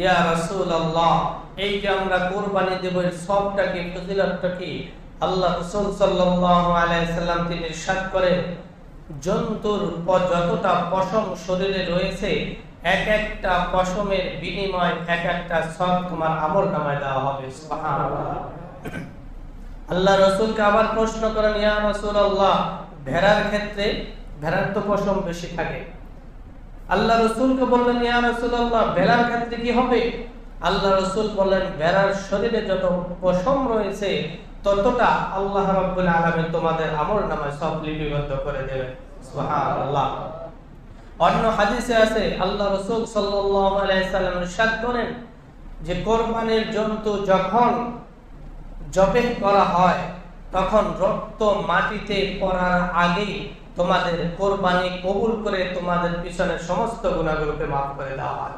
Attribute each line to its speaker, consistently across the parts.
Speaker 1: ইয়া রাসূলুল্লাহ এই যে আমরা কোরবানি দেব, এর সবটা কি, ফজিলতটা কি? আল্লাহ রাসূল সাল্লাল্লাহু আলাইহি সাল্লাম তিনি ইরশাদ করেন, জন্তুর যতটা পশম শরীরে রয়েছে, এক একটা পশমের বিনিময় এক একটা সব তোমার আমল নামায় দেওয়া হবে আল্লাহ রসুলকে আবার প্রশ্ন করেন, ইয়া রাসূলুল্লাহ, ভেড়ার ক্ষেত্রে ভেড়ার তো পশম বেশি থাকে। আল্লাহ রসুলকে বললেন, ইয়া রাসূলুল্লাহ ভেড়ার ক্ষেত্রে কি হবে? আল্লাহ রসুল বললেন ভেড়ার শরীরে যত পশম রয়েছে, ততটা আল্লাহ রাব্বুল আলামিন তোমাদের আমল নামায় সব লিপিবদ্ধ করে দেবেন। সুবহানাল্লাহ। অন্য হাদিসে আছে, আল্লাহ রসুল সাল্লাম ইরশাদ করেন যে, কোরবানির জন্তু যখন জবেহ করা হয় তখন রক্ত মাটিতে পড়ার আগেই তোমাদের কোরবানি কবুল করে তোমাদের পিছনের সমস্ত গুণাগুলোকে মাফ করে দেওয়া হয়।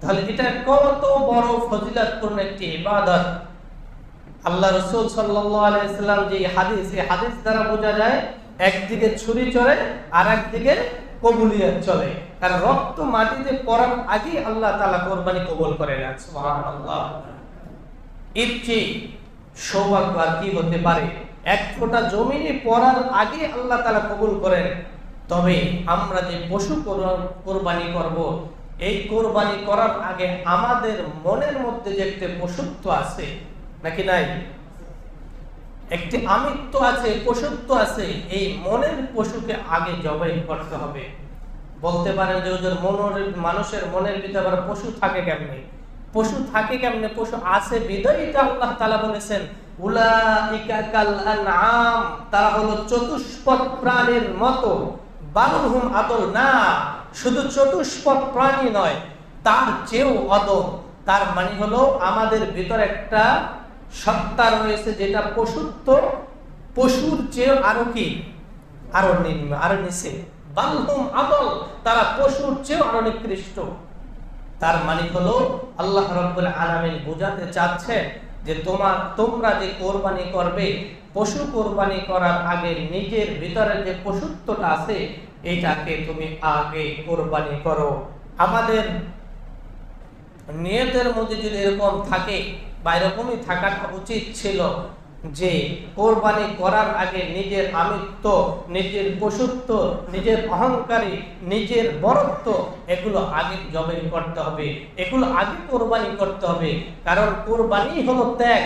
Speaker 1: তাহলে এটা কত বড় ফজিলতপূর্ণ একটি ইবাদত। আল্লাহ রসুল সাল্লাম যে হাদিস, এই হাদিস দ্বারা বোঝা যায় একদিকে ছুরি চলে আর একদিকে কবুলিয়াত চলে। কারণ রক্ত মাটিতে পড়ার আগেই আল্লাহ তালা কোরবানি কবুল করে নেন। সুবহানাল্লাহ। চেয়ে সৌভাগ্য আর কি হতে পারে? এক ফোঁটা জমিনে পড়ার আগে আল্লাহ কবুল করেন। তবে আমরা যে পশু কোরবানি করব, এই কোরবানি করার আগে আমাদের মনের মধ্যে যে পশুত্ব আছে, নাকি নাই? একটি আমিত্ব আছে, পশুত্ব আছে, এই মনের পশুকে আগে জবাই করতে হবে। বলতে পারেন যে ওদের মনের, মানুষের মনের ভিতরে পশু থাকে কেমনে? পশু থাকে কেমনে? পশু আছে বিদায় এটা আল্লাহ তাআলা বলেছেন তারা হলো চতুষ্পদ মতো। আদল না, শুধু প্রাণী নয়, তার চেয়েও তার মানে হলো আমাদের ভিতর একটা রয়েছে যেটা পশুত্ব, পশুর চেয়ে আরও কি? আরও নিম্ন, আরও নিচে। বালহুম আদল, তারা পশুর চেয়ে আরও নিকৃষ্ট। তার মানে হলো আল্লাহ রাব্বুল আলামিন বোঝাতে চাচ্ছে যে তোমার তোমরা যে কোরবানি করবে, পশু কোরবানি করার আগে নিজের ভিতরে যে পশুত্বটা আছে এইটাকে তুমি আগে কোরবানি করো। আমাদের নিয়তের মধ্যে যদি এরকম থাকে বা এরকমই থাকাটা উচিত ছিল যে কোরবানি করার আগে নিজের আমিত্ব, নিজের পশুত্ব, নিজের অহংকারী, নিজের বরত্ব, এগুলো আগে জবাই করতে হবে। এগুলো আগে কোরবানি করতে হবে। কারণ কোরবানি হলো ত্যাগ।